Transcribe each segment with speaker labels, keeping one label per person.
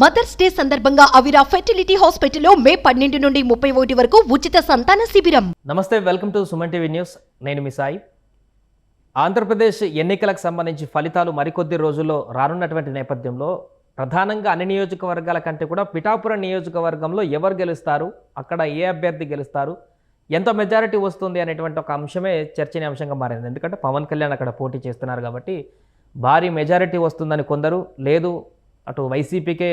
Speaker 1: Mothers day సందర్భంగా అవిరా fertility హాస్పిటల్లో మే పన్నెండు నుండి ముప్పై ఒకటి వరకు ఉచిత సంతాన శిబిరం.
Speaker 2: నమస్తే welcome to Suman TV news. నేను మీ సాయి. ఆంధ్రప్రదేశ్ ఎన్నికలకు సంబంధించి ఫలితాలు మరికొద్ది రోజుల్లో రానున్నటువంటి నేపథ్యంలో ప్రధానంగా అన్ని నియోజకవర్గాల కంటే కూడా పిఠాపురం నియోజకవర్గంలో ఎవరు గెలుస్తారు? అక్కడ ఏ అభ్యర్థి గెలుస్తారు? ఎంత మెజారిటీ వస్తుంది అనేటువంటి ఒక అంశమే చర్చనీయాంశంగా మారింది. ఎందుకంటే పవన్ కళ్యాణ్ అక్కడ పోటీ చేస్తున్నారు కాబట్టి భారీ మెజారిటీ వస్తుందని కొందరు లేదు అటు వైసీపీకే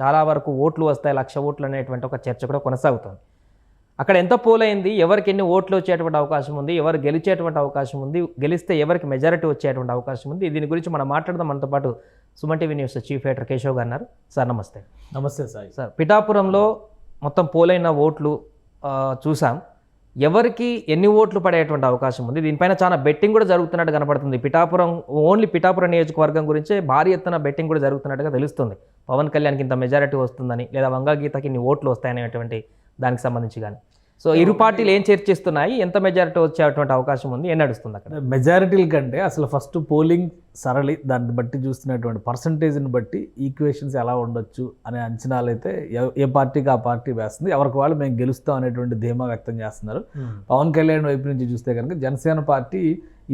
Speaker 2: చాలా వరకు ఓట్లు వస్తాయి లక్ష ఓట్లు అనేటువంటి ఒక చర్చ కూడా కొనసాగుతుంది. అక్కడ ఎంత పోలైంది ఎవరికి ఎన్ని ఓట్లు వచ్చేటువంటి అవకాశం ఉంది ఎవరు గెలిచేటువంటి అవకాశం ఉంది గెలిస్తే ఎవరికి మెజారిటీ వచ్చేటువంటి అవకాశం ఉంది దీని గురించి మనం మాట్లాడదాం. మనతో పాటు Suman TV news chief editor Keshav garu అన్నారు సార్ నమస్తే.
Speaker 3: నమస్తే సాయి.
Speaker 2: సార్ పిఠాపురంలో మొత్తం పోలైన ఓట్లు చూసాం. ఎవరికి ఎన్ని ఓట్లు పడేటువంటి అవకాశం ఉంది? దీనిపైన చాలా బెట్టింగ్ కూడా జరుగుతున్నట్టు కనపడుతుంది. పిఠాపురం ఓన్లీ పిఠాపురం నియోజకవర్గం గురించే భారీ ఎత్తున బెట్టింగ్ కూడా జరుగుతున్నట్టుగా తెలుస్తుంది. పవన్ కళ్యాణ్కి ఇంత మెజారిటీ వస్తుందని లేదా వంగగీతకి ఇన్ని ఓట్లు వస్తాయనేటువంటి దానికి సంబంధించి కానీ. సో ఇరు పార్టీలు ఏం చర్చిస్తున్నాయి ఎంత మెజారిటీ వచ్చేటువంటి అవకాశం ఉంది? ఏం నడుస్తుంది అక్కడ?
Speaker 3: మెజారిటీల కంటే అసలు ఫస్ట్ పోలింగ్ సరళి దాన్ని బట్టి చూస్తున్నటువంటి పర్సంటేజ్ని బట్టి ఈక్వేషన్స్ ఎలా ఉండొచ్చు అనే అంచనాలు అయితే ఏ పార్టీకి ఆ పార్టీ వేస్తుంది. ఎవరికి వాళ్ళు మేము గెలుస్తాం అనేటువంటి ధీమా వ్యక్తం చేస్తున్నారు. పవన్ కళ్యాణ్ వైపు నుంచి చూస్తే కనుక జనసేన పార్టీ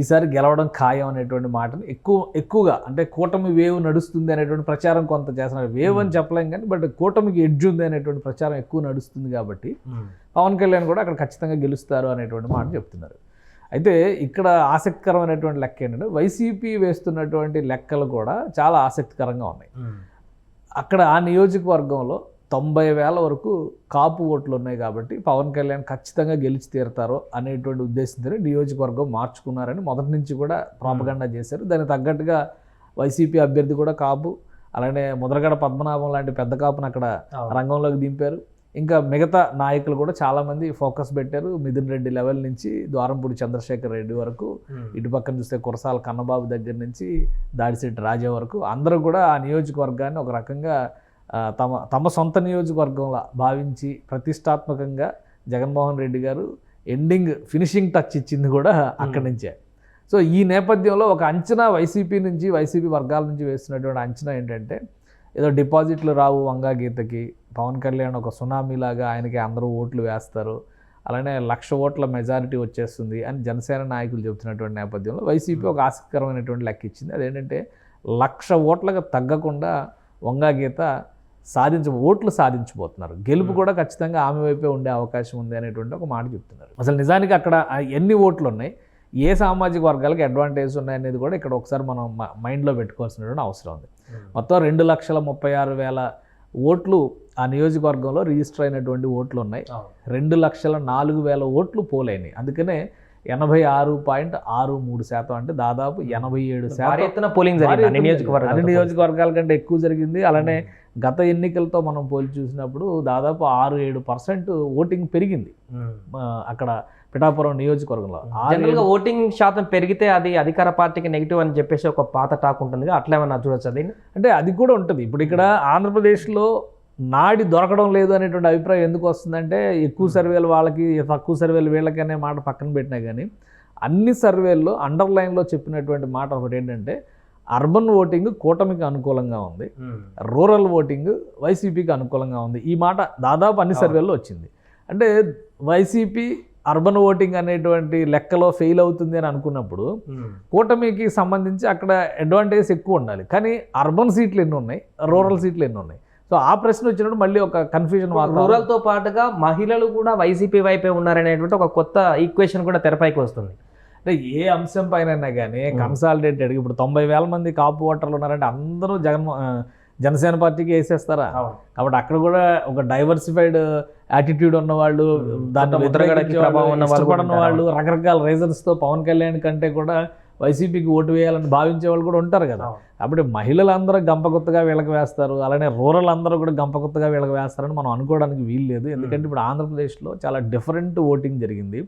Speaker 3: ఈసారి గెలవడం ఖాయం అనేటువంటి మాటను ఎక్కువ ఎక్కువగా అంటే కూటమి వేవ్ నడుస్తుంది అనేటువంటి ప్రచారం కొంత చేస్తున్నారు. వేవ్ అని చెప్పలేం కానీ బట్ కూటమికి ఎడ్జ్ ఉంది అనేటువంటి ప్రచారం ఎక్కువ నడుస్తుంది కాబట్టి పవన్ కళ్యాణ్ కూడా అక్కడ ఖచ్చితంగా గెలుస్తారు అనేటువంటి మాట చెప్తున్నారు. అయితే ఇక్కడ ఆసక్తికరమైనటువంటి లెక్క ఏంటంటే వైసీపీ వేస్తున్నటువంటి లెక్కలు కూడా చాలా ఆసక్తికరంగా ఉన్నాయి. అక్కడ ఆ నియోజకవర్గంలో తొంభై వేల వరకు కాపు ఓట్లు ఉన్నాయి కాబట్టి పవన్ కళ్యాణ్ ఖచ్చితంగా గెలిచి తీరుతారు అనేటువంటి ఉద్దేశంతో నియోజకవర్గం మార్చుకున్నారని మొదటి నుంచి కూడా ప్రాపగండా చేశారు. దానికి తగ్గట్టుగా వైసీపీ అభ్యర్థి కూడా కాపు అలానే ముద్రగడ పద్మనాభం లాంటి పెద్ద కాపును అక్కడ రంగంలోకి దింపారు. ఇంకా మిగతా నాయకులు కూడా చాలామంది ఫోకస్ పెట్టారు మిథున్ రెడ్డి లెవెల్ నుంచి ద్వారంపూడి చంద్రశేఖర్ రెడ్డి వరకు. ఇటు పక్కన చూస్తే కురసాల కన్నబాబు దగ్గర నుంచి దాడిశెట్టి రాజా వరకు. అందరూ కూడా ఆ నియోజకవర్గాన్ని ఒక రకంగా తమ తమ సొంత నియోజకవర్గంలా భావించి ప్రతిష్టాత్మకంగా జగన్మోహన్ రెడ్డి గారు ఎండింగ్ ఫినిషింగ్ టచ్ ఇచ్చింది కూడా అక్కడి నుంచే. సో ఈ నేపథ్యంలో ఒక అంచనా వైసీపీ నుంచి వైసీపీ వర్గాల నుంచి వేస్తున్నటువంటి అంచనా ఏంటంటే ఏదో డిపాజిట్లు రావు వంగా గీతకి పవన్ కళ్యాణ్ ఒక సునామీలాగా ఆయనకి అందరూ ఓట్లు వేస్తారు. అలానే లక్ష ఓట్ల మెజారిటీ వచ్చేస్తుంది అని జనసేన నాయకులు చెబుతున్నటువంటి నేపథ్యంలో వైసీపీ ఒక ఆసక్తికరమైనటువంటి లెక్క ఇచ్చింది. అదేంటంటే లక్ష ఓట్లకు తగ్గకుండా వంగా గీత సాధించ ఓట్లు సాధించబోతున్నారు. గెలుపు కూడా ఖచ్చితంగా ఆమె వైపే ఉండే అవకాశం ఉంది అనేటువంటి ఒక మాట చెప్తున్నారు. అసలు నిజానికి అక్కడ ఎన్ని ఓట్లు ఉన్నాయి ఏ సామాజిక వర్గాలకు అడ్వాంటేజ్ ఉన్నాయి అనేది కూడా ఇక్కడ ఒకసారి మనం మైండ్లో పెట్టుకోవాల్సినటువంటి అవసరం ఉంది. మొత్తం రెండు లక్షల ముప్పై ఆరు వేల ఓట్లు ఆ నియోజకవర్గంలో రిజిస్టర్ అయినటువంటి ఓట్లు ఉన్నాయి. రెండు లక్షల నాలుగు వేల ఓట్లు పోలైనాయి. అందుకనే ఎనభై ఆరు పాయింట్ ఆరు మూడు శాతం అంటే దాదాపు ఎనభై ఏడు శాతం
Speaker 2: పోలింగ్ జరిగింది అన్ని
Speaker 3: ఎత్తున అన్ని
Speaker 2: నియోజకవర్గాలు
Speaker 3: కంటే ఎక్కువ జరిగింది. అలానే గత ఎన్నికలతో మనం పోల్చి చూసినప్పుడు దాదాపు ఆరు ఏడు పర్సెంట్ ఓటింగ్ పెరిగింది. అక్కడ పిఠాపురం నియోజకవర్గంలో. ఆరు
Speaker 2: జనరల్గా ఓటింగ్ శాతం పెరిగితే అది అధికార పార్టీకి నెగిటివ్ అని చెప్పేసి ఒక పాత టాక్ ఉంటుంది అట్లా ఏమన్నా చూడొచ్చు అది
Speaker 3: అంటే అది కూడా ఉంటుంది. ఇప్పుడు ఇక్కడ ఆంధ్రప్రదేశ్లో నాడి దొరకడం లేదు అనేటువంటి అభిప్రాయం ఎందుకు వస్తుందంటే ఎక్కువ సర్వేలు వాళ్ళకి తక్కువ సర్వేలు వీళ్ళకి అనే మాట పక్కన పెట్టినా కానీ అన్ని సర్వేల్లో అండర్లైన్లో చెప్పినటువంటి మాట ఒకటి ఏంటంటే అర్బన్ ఓటింగ్ కూటమికి అనుకూలంగా ఉంది. రూరల్ ఓటింగ్ వైసీపీకి అనుకూలంగా ఉంది. ఈ మాట దాదాపు అన్ని సర్వేల్లో వచ్చింది. అంటే వైసీపీ అర్బన్ ఓటింగ్ అనేటువంటి లెక్కలో ఫెయిల్ అవుతుంది అని అనుకున్నప్పుడు కూటమికి సంబంధించి అక్కడ అడ్వాంటేజ్ ఎక్కువ ఉండాలి. కానీ అర్బన్ సీట్లు ఎన్ని ఉన్నాయి? రూరల్ సీట్లు ఎన్ని ఉన్నాయి? సో ఆ ప్రశ్న వచ్చినప్పుడు మళ్ళీ ఒక కన్ఫ్యూజన్
Speaker 2: రూరల్తో పాటుగా మహిళలు కూడా వైసీపీ వైపే ఉన్నారనేటువంటి ఒక కొత్త ఈక్వేషన్ కూడా తెరపైకి వస్తుంది.
Speaker 3: అంటే ఏ అంశం పైన కానీ కన్సాలిడేటెడ్ ఇప్పుడు తొంభై వేల మంది కాపు ఓటర్లు ఉన్నారంటే అందరూ జగన్ జనసేన పార్టీకి వేసేస్తారా? కాబట్టి అక్కడ కూడా ఒక డైవర్సిఫైడ్ యాటిట్యూడ్ ఉన్న వాళ్ళు దాన్ని
Speaker 2: కొంత ముద్రగడకి
Speaker 3: వ్యతిరేకించే
Speaker 2: ప్రభావం ఉన్న వాళ్ళు
Speaker 3: రకరకాల రీజన్స్తో పవన్ కళ్యాణ్ కంటే కూడా వైసీపీకి ఓటు వేయాలని భావించే వాళ్ళు కూడా ఉంటారు కదా. కాబట్టి మహిళలందరూ గంపగుత్తగా వీళ్ళకి వేస్తారు. అలానే రూరల్ అందరూ కూడా గంపగుత్తగా వీళ్ళకి వేస్తారని మనం అనుకోవడానికి వీలు లేదు. ఎందుకంటే ఇప్పుడు ఆంధ్రప్రదేశ్లో చాలా డిఫరెంట్ ఓటింగ్ జరిగింది.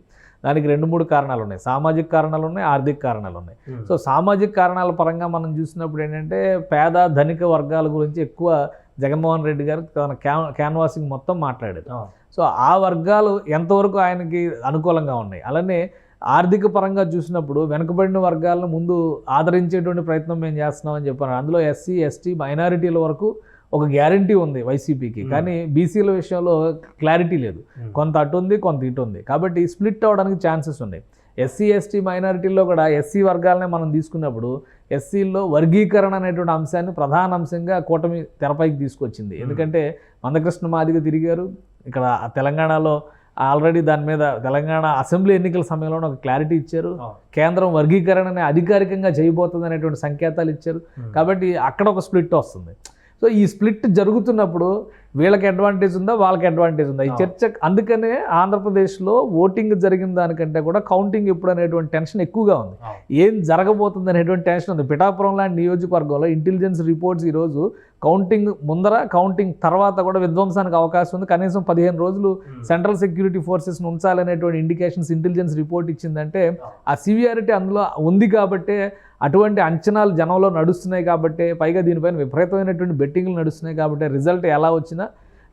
Speaker 3: దానికి రెండు మూడు కారణాలు ఉన్నాయి. సామాజిక కారణాలు ఉన్నాయి ఆర్థిక కారణాలు ఉన్నాయి. సో సామాజిక కారణాల పరంగా మనం చూసినప్పుడు ఏంటంటే పేద ధనిక వర్గాల గురించి ఎక్కువ జగన్మోహన్ రెడ్డి గారు తన క్యాన్ క్యాన్వాసింగ్ మొత్తం మాట్లాడారు. సో ఆ వర్గాలు ఎంతవరకు ఆయనకి అనుకూలంగా ఉన్నాయి? అలానే ఆర్థిక పరంగా చూసినప్పుడు వెనుకబడిన వర్గాలను ముందు ఆదరించేటువంటి ప్రయత్నం మేము చేస్తున్నామని చెప్పారు. అందులో ఎస్సీ ఎస్టీ మైనారిటీల వరకు ఒక గ్యారంటీ ఉంది వైసీపీకి కానీ బీసీల విషయంలో క్లారిటీ లేదు. కొంత అటు ఉంది కొంత ఇటు ఉంది. కాబట్టి స్ప్లిట్ అవడానికి ఛాన్సెస్ ఉన్నాయి. ఎస్సీ ఎస్టీ మైనారిటీల్లో కూడా ఎస్సీ వర్గాలనే మనం తీసుకున్నప్పుడు ఎస్సీల్లో వర్గీకరణ అనేటువంటి అంశాన్ని ప్రధాన అంశంగా కూటమి తెరపైకి తీసుకొచ్చింది. ఎందుకంటే మందకృష్ణ మాదిగ తిరిగారు. ఇక్కడ తెలంగాణలో ఆల్రెడీ దాని మీద తెలంగాణ అసెంబ్లీ ఎన్నికల సమయంలో ఒక క్లారిటీ ఇచ్చారు. కేంద్రం వర్గీకరణని అధికారికంగా చేయబోతుంది అనేటువంటి సంకేతాలు ఇచ్చారు. కాబట్టి అక్కడ ఒక స్ప్లిట్ వస్తుంది. సో ఈ స్ప్లిట్ జరుగుతున్నప్పుడు వీళ్ళకి అడ్వాంటేజ్ ఉందా వాళ్ళకి అడ్వాంటేజ్ ఉందా? ఈ చర్చ అందుకనే ఆంధ్రప్రదేశ్లో ఓటింగ్ జరిగిన దానికంటే కూడా కౌంటింగ్ ఎప్పుడు అనేటువంటి టెన్షన్ ఎక్కువగా ఉంది. ఏం జరగబోతుంది అనేటువంటి టెన్షన్ ఉంది. పిఠాపురం లాంటి నియోజకవర్గంలో ఇంటెలిజెన్స్ రిపోర్ట్స్ ఈరోజు కౌంటింగ్ ముందర కౌంటింగ్ తర్వాత కూడా విధ్వంసానికి అవకాశం ఉంది. కనీసం పదిహేను రోజులు సెంట్రల్ సెక్యూరిటీ ఫోర్సెస్ని ఉంచాలనేటువంటి ఇండికేషన్స్ ఇంటెలిజెన్స్ రిపోర్ట్ ఇచ్చిందంటే ఆ. సివియారిటీ అందులో ఉంది కాబట్టే అటువంటి అంచనాలు జనంలో నడుస్తున్నాయి కాబట్టి పైగా దీనిపైన విపరీతమైనటువంటి బెట్టింగ్లు నడుస్తున్నాయి కాబట్టి రిజల్ట్ ఎలా వచ్చినా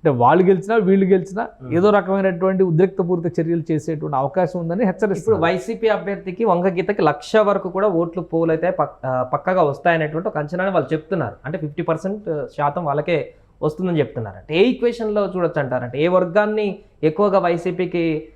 Speaker 3: అంటే వాళ్ళు గెలిచినా వీళ్ళు గెలిచినా ఏదో రకమైనటువంటి ఉద్రిక్తపూరిత చర్యలు చేసేటువంటి అవకాశం ఉందని
Speaker 2: ఇప్పుడు
Speaker 3: హెచ్చరిస్తారు
Speaker 2: వైసీపీ అభ్యర్థికి వంగ గీతకి లక్ష వరకు కూడా ఓట్లు పోల్ అయితే పక్- ఆ, పక్కగా వస్తాయనేటువంటి ఒక అంచనాని వాళ్ళు చెప్తున్నారు. అంటే ఫిఫ్టీ పర్సెంట్ శాతం వాళ్ళకే వస్తుందని చెప్తున్నారు. అంటే ఏ ఈక్వేషన్లో చూడొచ్చు అంటారంటే ఏ వర్గాన్ని ఎక్కువగా వైసీపీకి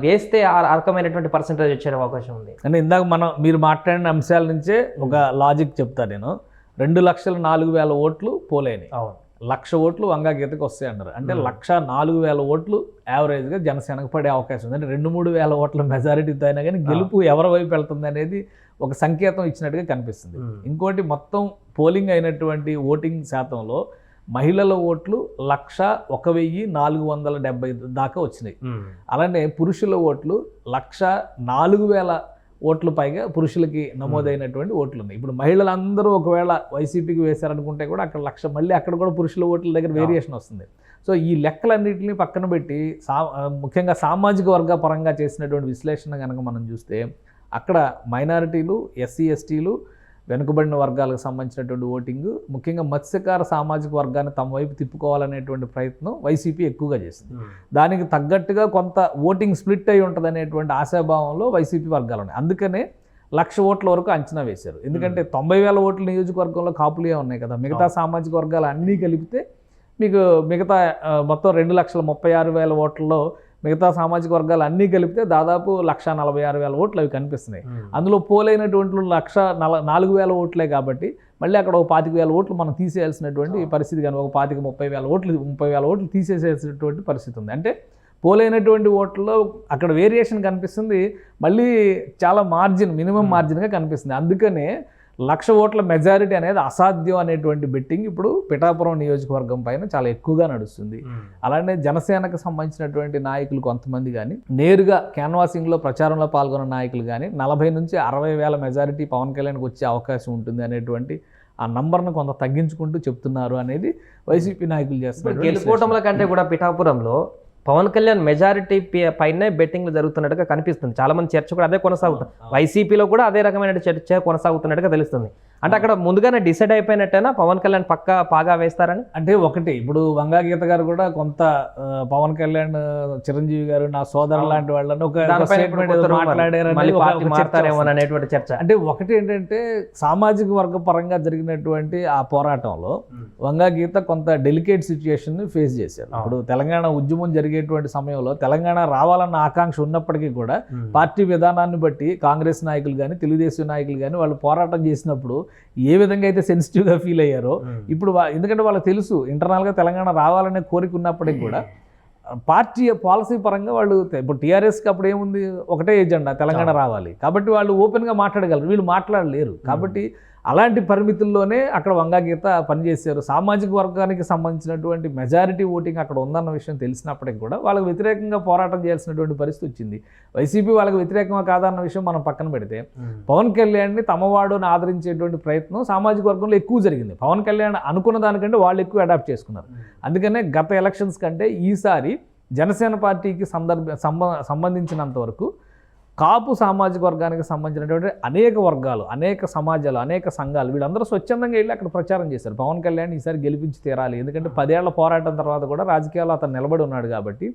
Speaker 2: వేస్తే ఆ రకమైనటువంటి పర్సంటేజ్ వచ్చే అవకాశం ఉంది?
Speaker 3: అంటే ఇందాక మనం మీరు మాట్లాడిన అంశాల నుంచే ఒక లాజిక్ చెప్తా నేను. రెండు లక్షల నాలుగు వేల ఓట్లు పోలేని.
Speaker 2: అవును.
Speaker 3: లక్ష ఓట్లు వంగా గీతకు వస్తాయి అన్నారు అంటే లక్ష నాలుగు వేల ఓట్లు యావరేజ్గా జనసేనకు పడే అవకాశం ఉంది. అంటే రెండు మూడు వేల ఓట్ల మెజారిటీతో అయినా కానీ గెలుపు ఎవరి వైపు వెళ్తుంది అనేది ఒక సంకేతం ఇచ్చినట్టుగా కనిపిస్తుంది. ఇంకోటి మొత్తం పోలింగ్ అయినటువంటి ఓటింగ్ శాతంలో మహిళల ఓట్లు లక్ష ఒక వెయ్యి నాలుగు వందల డెబ్బై దాకా వచ్చినాయి. అలానే పురుషుల ఓట్లు లక్ష నాలుగు వేల ఓట్ల పైగా పురుషులకి నమోదైనటువంటి ఓట్లు ఉన్నాయి ఇప్పుడు మహిళలందరూ ఒకవేళ వైసీపీకి వేశారనుకుంటే కూడా అక్కడ లక్ష మళ్ళీ అక్కడ కూడా పురుషుల ఓట్ల దగ్గర వేరియేషన్ వస్తుంది. సో ఈ లెక్కలన్నింటినీ పక్కన పెట్టి సా ముఖ్యంగా సామాజిక వర్గ పరంగా చేసినటువంటి విశ్లేషణ కనుక మనం చూస్తే అక్కడ మైనారిటీలు ఎస్సీ ఎస్టీలు వెనుకబడిన వర్గాలకు సంబంధించినటువంటి ఓటింగ్ ముఖ్యంగా మత్స్యకార సామాజిక వర్గాన్ని తమ వైపు తిప్పుకోవాలనేటువంటి ప్రయత్నం వైసీపీ ఎక్కువగా చేసింది. దానికి తగ్గట్టుగా కొంత ఓటింగ్ స్ప్లిట్ అయి ఉంటుంది అనేటువంటి ఆశాభావంలో వైసీపీ వర్గాలు ఉన్నాయి. అందుకనే లక్ష ఓట్ల వరకు అంచనా వేశారు. ఎందుకంటే తొంభై వేల ఓట్ల నియోజకవర్గంలో కాపులే ఉన్నాయి కదా. మిగతా సామాజిక వర్గాలు అన్నీ కలిపితే మీకు మిగతా మొత్తం రెండు లక్షల ముప్పై ఆరు వేల ఓట్లలో మిగతా సామాజిక వర్గాలు అన్నీ కలిపితే దాదాపు లక్ష నలభై ఆరు వేల ఓట్లు అవి కనిపిస్తున్నాయి. అందులో పోలైనటువంటి లక్ష నల నాలుగు వేల ఓట్లే కాబట్టి మళ్ళీ అక్కడ ఒక పాతిక వేల ఓట్లు మనం తీసేయాల్సినటువంటి పరిస్థితి కానీ ఒక పాతిక ముప్పై వేల ఓట్లు ముప్పై వేల ఓట్లు తీసేసేసినటువంటి పరిస్థితి ఉంది. అంటే పోలైనటువంటి ఓట్లలో అక్కడ వేరియేషన్ కనిపిస్తుంది మళ్ళీ చాలా మార్జిన్ మినిమం మార్జిన్గా కనిపిస్తుంది. అందుకనే లక్ష ఓట్ల మెజారిటీ అనేది అసాధ్యం అనేటువంటి బెట్టింగ్ ఇప్పుడు పిఠాపురం నియోజకవర్గం పైన చాలా ఎక్కువగా నడుస్తుంది. అలానే జనసేనకు సంబంధించినటువంటి నాయకులు కొంతమంది కానీ నేరుగా క్యాన్వాసింగ్లో ప్రచారంలో పాల్గొన్న నాయకులు కానీ నలభై నుంచి అరవై వేల మెజారిటీ పవన్ కళ్యాణ్కి వచ్చే అవకాశం ఉంటుంది అనేటువంటి ఆ నంబర్ను కొంత తగ్గించుకుంటూ చెప్తున్నారు అనేది వైసీపీ నాయకులు చేస్తున్నారు
Speaker 2: గెలుపోవటంల కంటే కూడా పిఠాపురంలో పవన్ కళ్యాణ్ మెజారిటీ పైనే బెట్టింగ్లు జరుగుతున్నట్టుగా కనిపిస్తుంది. చాలా మంది చర్చ కూడా అదే కొనసాగుతుంది. వైసీపీలో కూడా అదే రకమైన చర్చ కొనసాగుతున్నట్టుగా తెలుస్తుంది. అంటే అక్కడ ముందుగానే డిసైడ్ అయిపోయినట్టేనా? పవన్ కళ్యాణ్ పక్క పాగా వేస్తారని?
Speaker 3: అంటే ఒకటి ఇప్పుడు వంగా గీత గారు కూడా కొంత పవన్ కళ్యాణ్ చిరంజీవి గారు నా సోదరు లాంటి వాళ్ళని ఒక వస్తుంది.
Speaker 2: అనేటువంటి చర్చ.
Speaker 3: అంటే ఒకటి ఏంటంటే సామాజిక వర్గ పరంగా జరిగినటువంటి ఆ పోరాటంలో వంగా గీత కొంత డెలికేట్ సిచ్యుయేషన్ ఫేస్ చేశారు. ఇప్పుడు తెలంగాణ ఉద్యమం జరిగేటువంటి సమయంలో తెలంగాణ రావాలన్న ఆకాంక్ష ఉన్నప్పటికీ కూడా పార్టీ విధానాన్ని బట్టి కాంగ్రెస్ నాయకులు కానీ తెలుగుదేశం నాయకులు కానీ వాళ్ళు పోరాటం చేసినప్పుడు ఏ విధంగా అయితే సెన్సిటివ్గా ఫీల్ అయ్యారో ఇప్పుడు ఎందుకంటే వాళ్ళకి తెలుసు ఇంటర్నల్గా తెలంగాణ రావాలనే కోరిక ఉన్నప్పటికీ కూడా పార్టీ పాలసీ పరంగా వాళ్ళు ఇప్పుడు టీఆర్ఎస్కి అప్పుడు ఏముంది? ఒకటే ఎజెండా తెలంగాణ రావాలి. కాబట్టి వాళ్ళు ఓపెన్గా మాట్లాడగలరు. వీళ్ళు మాట్లాడలేరు. కాబట్టి అలాంటి పరిమితుల్లోనే అక్కడ వంగాగీత పనిచేశారు. సామాజిక వర్గానికి సంబంధించినటువంటి మెజారిటీ ఓటింగ్ అక్కడ ఉందన్న విషయం తెలిసినప్పటికీ కూడా వాళ్ళకి వ్యతిరేకంగా పోరాటం చేయాల్సినటువంటి పరిస్థితి వచ్చింది. వైసీపీ వాళ్ళకి వ్యతిరేకంగా కాదన్న విషయం మనం పక్కన పెడితే పవన్ కళ్యాణ్ని తమవాడుని ఆదరించేటువంటి ప్రయత్నం సామాజిక వర్గంలో ఎక్కువ జరిగింది. పవన్ కళ్యాణ్ అనుకున్న దానికంటే వాళ్ళు ఎక్కువ అడాప్ట్ చేసుకున్నారు. అందుకనే గత ఎలక్షన్స్ కంటే ఈసారి జనసేన పార్టీకి సందర్భ సంబ సంబంధించినంత వరకు కాపు సామాజిక వర్గానికి సంబంధించినటువంటి అనేక వర్గాలు అనేక సమాజాలు అనేక సంఘాలు వీళ్ళందరూ స్వచ్ఛందంగా వెళ్ళి అక్కడ ప్రచారం చేశారు. పవన్ కళ్యాణ్ ఈసారి గెలిపించి తీరాలి. ఎందుకంటే పదేళ్ళ పోరాటం తర్వాత కూడా రాజకీయాల్లో అతను నిలబడి ఉన్నాడు కాబట్టి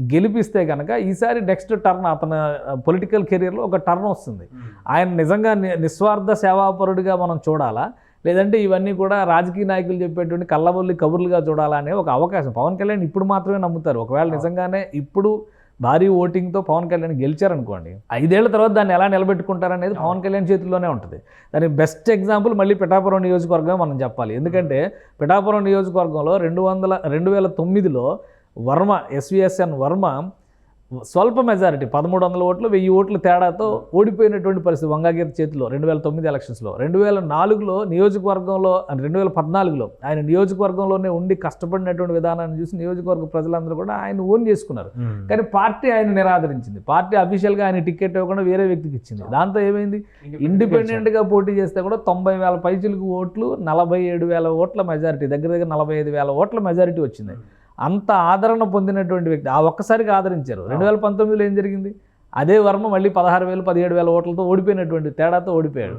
Speaker 3: గెలిపిస్తే కనుక ఈసారి నెక్స్ట్ టర్న్ అతని పొలిటికల్ కెరీర్లో ఒక టర్న్ వస్తుంది. ఆయన నిజంగా ని- నిస్వార్థ సేవాపరుడిగా మనం చూడాలా? లేదంటే ఇవన్నీ కూడా రాజకీయ నాయకులు చెప్పేటువంటి కళ్ళబొల్లి కబుర్లుగా చూడాలనే ఒక అవకాశం. పవన్ కళ్యాణ్ ఇప్పుడు మాత్రమే నమ్ముతారు. ఒకవేళ నిజంగానే ఇప్పుడు భారీ ఓటింగ్తో పవన్ కళ్యాణ్ గెలిచారనుకోండి ఐదేళ్ళ తర్వాత దాన్ని ఎలా నిలబెట్టుకుంటారనేది పవన్ కళ్యాణ్ చేతుల్లోనే ఉంటుంది. దానికి బెస్ట్ ఎగ్జాంపుల్ మళ్ళీ పిఠాపురం నియోజకవర్గం మనం చెప్పాలి. ఎందుకంటే పిఠాపురం నియోజకవర్గంలో రెండు వందల రెండు వేల తొమ్మిదిలో వర్మ ఎస్విఎస్ఎన్ వర్మ స్వల్ప మెజారిటీ పదమూడు వందల ఓట్లు వెయ్యి ఓట్ల తేడాతో ఓడిపోయినటువంటి పరిస్థితి వంగాగీత చేతిలో రెండు వేల తొమ్మిది ఎలక్షన్స్లో. రెండు వేల నాలుగులో నియోజకవర్గంలో రెండు వేల పద్నాలుగులో ఆయన నియోజకవర్గంలోనే ఉండి కష్టపడినటువంటి విధానాన్ని చూసి నియోజకవర్గ ప్రజలందరూ కూడా ఆయన ఓన్ చేసుకున్నారు. కానీ పార్టీ ఆయన నిరాదరించింది. పార్టీ అఫీషియల్గా ఆయన టికెట్ ఇవ్వకుండా వేరే వ్యక్తికి ఇచ్చింది. దాంతో ఏమైంది? ఇండిపెండెంట్గా పోటీ చేస్తే కూడా తొంభై వేల పైచిలకు ఓట్లు నలభై ఏడు వేల ఓట్ల మెజారిటీ దగ్గర దగ్గర నలభై ఐదు వేల ఓట్ల మెజారిటీ వచ్చింది. అంత ఆదరణ పొందినటువంటి వ్యక్తి ఆ ఒక్కసారికి ఆదరించారు. రెండు వేల పంతొమ్మిదిలో ఏం జరిగింది? అదే వర్మ మళ్ళీ పదహారు వేలు పదిహేడు వేల ఓట్లతో ఓడిపోయినటువంటి తేడాతో ఓడిపోయాడు.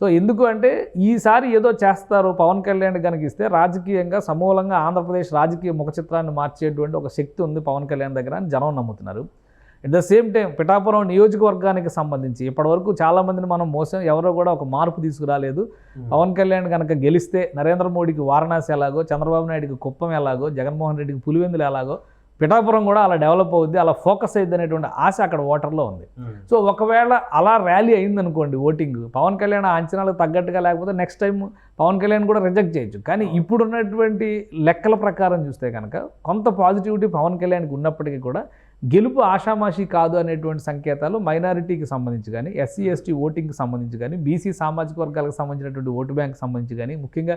Speaker 3: సో ఎందుకు అంటే ఈసారి ఏదో చేస్తారు పవన్ కళ్యాణ్ కనుక ఇస్తే రాజకీయంగా సమూలంగా ఆంధ్రప్రదేశ్ రాజకీయ ముఖ చిత్రాన్ని మార్చేటువంటి ఒక శక్తి ఉంది పవన్ కళ్యాణ్ దగ్గర అని జనం నమ్ముతున్నారు. At the same time Pithapuram నియోజకవర్గానికి సంబంధించి ఇప్పటివరకు చాలామందిని మనం మోసం ఎవరో కూడా ఒక మార్పు తీసుకురాలేదు. పవన్ కళ్యాణ్ కనుక గెలిస్తే నరేంద్ర మోడీకి వారణాసి ఎలాగో చంద్రబాబు నాయుడుకి కుప్పం ఎలాగో జగన్మోహన్ రెడ్డికి పులివెందులు ఎలాగో పిఠాపురం కూడా అలా డెవలప్ అవుద్ది అలా ఫోకస్ అయ్యింది అనేటువంటి ఆశ అక్కడ ఓటర్లో ఉంది. సో ఒకవేళ అలా ర్యాలీ అయిందనుకోండి ఓటింగ్ పవన్ కళ్యాణ్ అంచనాలకు తగ్గట్టుగా లేకపోతే నెక్స్ట్ టైం పవన్ కళ్యాణ్ కూడా రిజెక్ట్ చేయొచ్చు. కానీ ఇప్పుడున్నటువంటి లెక్కల ప్రకారం చూస్తే కనుక కొంత పాజిటివిటీ పవన్ కళ్యాణ్కి ఉన్నప్పటికీ కూడా గెలుపు ఆషామాషి కాదు అనేటువంటి సంకేతాలు మైనారిటీకి సంబంధించి కానీ ఎస్సీ ఎస్టీ ఓటింగ్కి సంబంధించి కానీ బీసీ సామాజిక వర్గాలకు సంబంధించినటువంటి ఓటు బ్యాంక్ సంబంధించి కానీ ముఖ్యంగా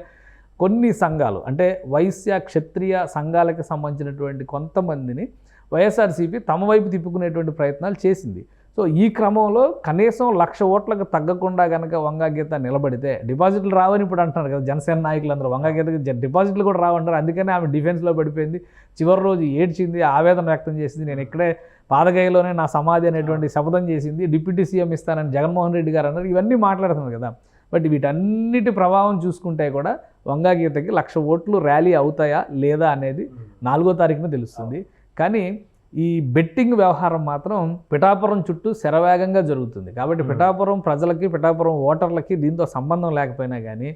Speaker 3: కొన్ని సంఘాలు అంటే వైశ్య క్షత్రియ సంఘాలకు సంబంధించినటువంటి కొంతమందిని వైఎస్ఆర్సీపీ తమ వైపు తిప్పుకునేటువంటి ప్రయత్నాలు చేసింది. సో ఈ క్రమంలో కనీసం లక్ష ఓట్లకు తగ్గకుండా కనుక వంగాగీత నిలబడితే డిపాజిట్లు రావని ఇప్పుడు అంటున్నారు కదా జనసేన నాయకులందరూ. వంగాగీతకి డిపాజిట్లు కూడా రావంటారు అందుకనే ఆమె డిఫెన్స్లో పడిపోయింది. చివరి రోజు ఏడ్చింది ఆవేదన వ్యక్తం చేసింది. నేను ఇక్కడే పాదగయలోనే నా సమాధి అనేటువంటి శపథం చేసింది. డిప్యూటీ సీఎం ఇస్తానని జగన్మోహన్ రెడ్డి గారు అన్నారు. ఇవన్నీ మాట్లాడుతున్నారు కదా. బట్ వీటన్నిటి ప్రభావం చూసుకుంటే కూడా వంగాగీతకి లక్ష ఓట్లు ర్యాలీ అవుతాయా లేదా అనేది నాలుగో తారీఖున తెలుస్తుంది. కానీ ఈ బెట్టింగ్ వ్యవహారం మాత్రం పిఠాపురం చుట్టూ శరవేగంగా జరుగుతుంది. కాబట్టి పిఠాపురం ప్రజలకి పిఠాపురం ఓటర్లకి దీంతో సంబంధం లేకపోయినా కానీ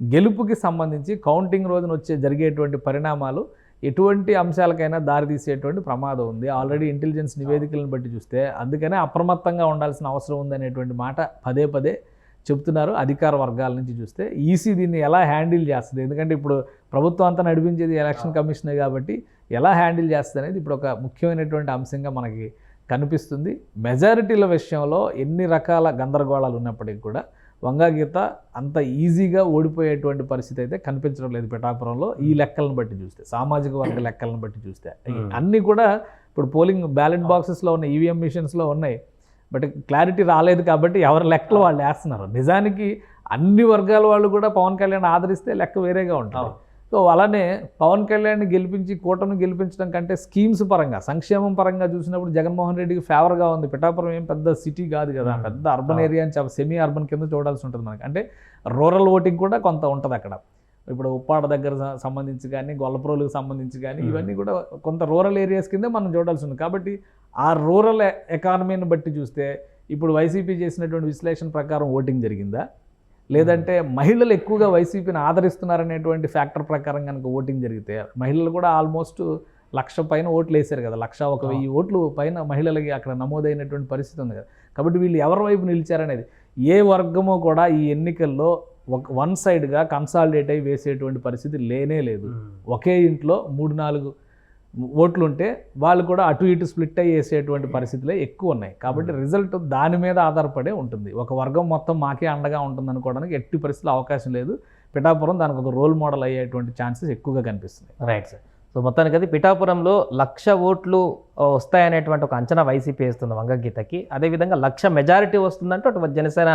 Speaker 3: గెలుపుకి సంబంధించి కౌంటింగ్ రోజున వచ్చే జరిగేటువంటి పరిణామాలు ఎటువంటి అంశాలకైనా దారితీసేటువంటి ప్రమాదం ఉంది. ఆల్రెడీ ఇంటెలిజెన్స్ నివేదికలను బట్టి చూస్తే అందుకనే అప్రమత్తంగా ఉండాల్సిన అవసరం ఉందనేటువంటి మాట పదే పదే చెప్తున్నారు అధికార వర్గాల నుంచి చూస్తే. ఈసీ దీన్ని ఎలా హ్యాండిల్ చేస్తుంది? ఎందుకంటే ఇప్పుడు ప్రభుత్వం అంతా నడిపించేది ఎలక్షన్ కమిషనే కాబట్టి ఎలా హ్యాండిల్ చేస్తుంది అనేది ఇప్పుడు ఒక ముఖ్యమైనటువంటి అంశంగా మనకి కనిపిస్తుంది. మెజారిటీల విషయంలో ఎన్ని రకాల గందరగోళాలు ఉన్నప్పటికీ కూడా వంగాగీత అంత ఈజీగా ఓడిపోయేటువంటి పరిస్థితి అయితే కనిపించడం లేదు పిఠాపురంలో. ఈ లెక్కలను బట్టి చూస్తే సామాజిక వర్గ లెక్కలను బట్టి చూస్తే. అన్నీ కూడా ఇప్పుడు పోలింగ్ బ్యాలెట్ బాక్సెస్లో ఉన్నాయి ఈవీఎం మిషన్స్లో ఉన్నాయి. బట్ క్లారిటీ రాలేదు కాబట్టి ఎవరి లెక్కలు వాళ్ళు వేస్తున్నారు. నిజానికి అన్ని వర్గాల వాళ్ళు కూడా పవన్ కళ్యాణ్ ఆదరిస్తే లెక్క వేరేగా ఉంటుంది. సో అలానే పవన్ కళ్యాణ్ గెలిపించి కూటమి గెలిపించడం కంటే స్కీమ్స్ పరంగా సంక్షేమం పరంగా చూసినప్పుడు జగన్మోహన్ రెడ్డికి ఫేవర్గా ఉంది. పిఠాపురం ఏం పెద్ద సిటీ కాదు కదా పెద్ద అర్బన్ ఏరియా అని చెప్ప సెమీ అర్బన్ కింద చూడాల్సి ఉంటుంది మనకి. అంటే రూరల్ ఓటింగ్ కూడా కొంత ఉంటుంది అక్కడ. ఇప్పుడు ఉప్పాడ దగ్గర సంబంధించి కానీ గొల్లప్రోలుకు సంబంధించి కానీ ఇవన్నీ కూడా కొంత రూరల్ ఏరియాస్ కింద మనం చూడాల్సి ఉంది. కాబట్టి ఆ రూరల్ ఎకానమీని బట్టి చూస్తే ఇప్పుడు వైసీపీ చేసినటువంటి విశ్లేషణ ప్రకారం ఓటింగ్ జరిగిందా? లేదంటే మహిళలు ఎక్కువగా వైసీపీని ఆదరిస్తున్నారనేటువంటి ఫ్యాక్టర్ ప్రకారం కనుక ఓటింగ్ జరిగితే మహిళలు కూడా ఆల్మోస్ట్ లక్ష పైన ఓట్లు వేశారు కదా లక్ష ఒక వెయ్యి ఓట్లు పైన మహిళలకి అక్కడ నమోదైనటువంటి పరిస్థితి ఉంది కదా. కాబట్టి వీళ్ళు ఎవరి వైపు నిలిచారనేది? ఏ వర్గమో కూడా ఈ ఎన్నికల్లో ఒక వన్ సైడ్గా కన్సాలిడేట్ అయి వేసేటువంటి పరిస్థితి లేనే లేదు. ఒకే ఇంట్లో మూడు నాలుగు ఓట్లు ఉంటే వాళ్ళు కూడా అటు ఇటు స్ప్లిట్ అయ్యి వేసేటువంటి పరిస్థితులే ఎక్కువ ఉన్నాయి కాబట్టి రిజల్ట్ దాని మీద ఆధారపడే ఉంటుంది. ఒక వర్గం మొత్తం మాకే అండగా ఉంటుంది అనుకోవడానికి ఎట్టి పరిస్థితుల్లో అవకాశం లేదు. పిఠాపురం దానికి ఒక రోల్ మోడల్ అయ్యేటువంటి ఛాన్సెస్ ఎక్కువగా కనిపిస్తున్నాయి.
Speaker 2: రైట్ సార్ సో మొత్తానికి అది పిఠాపురంలో లక్ష ఓట్లు వస్తాయనేటువంటి ఒక అంచనా వైసీపీ వేస్తుంది వంగగీతకి. అదేవిధంగా లక్ష మెజారిటీ వస్తుందంటే అటు జనసేన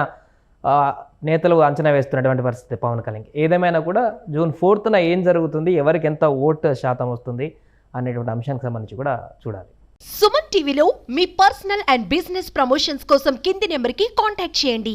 Speaker 2: నేతలు అంచనా వేస్తున్నటువంటి పరిస్థితి పవన్ కళ్యాణ్ ఏదేమైనా కూడా జూన్ ఫోర్త్న ఏం జరుగుతుంది? ఎవరికి ఎంత ఓటు శాతం వస్తుంది? అనేటువంటి అంశానికి సంబంధించి కూడా చూడాలి.
Speaker 1: సుమన్ టీవీలో మీ పర్సనల్ అండ్ బిజినెస్ ప్రమోషన్స్ కోసం కింది నెంబర్కి కాంటాక్ట్ చేయండి.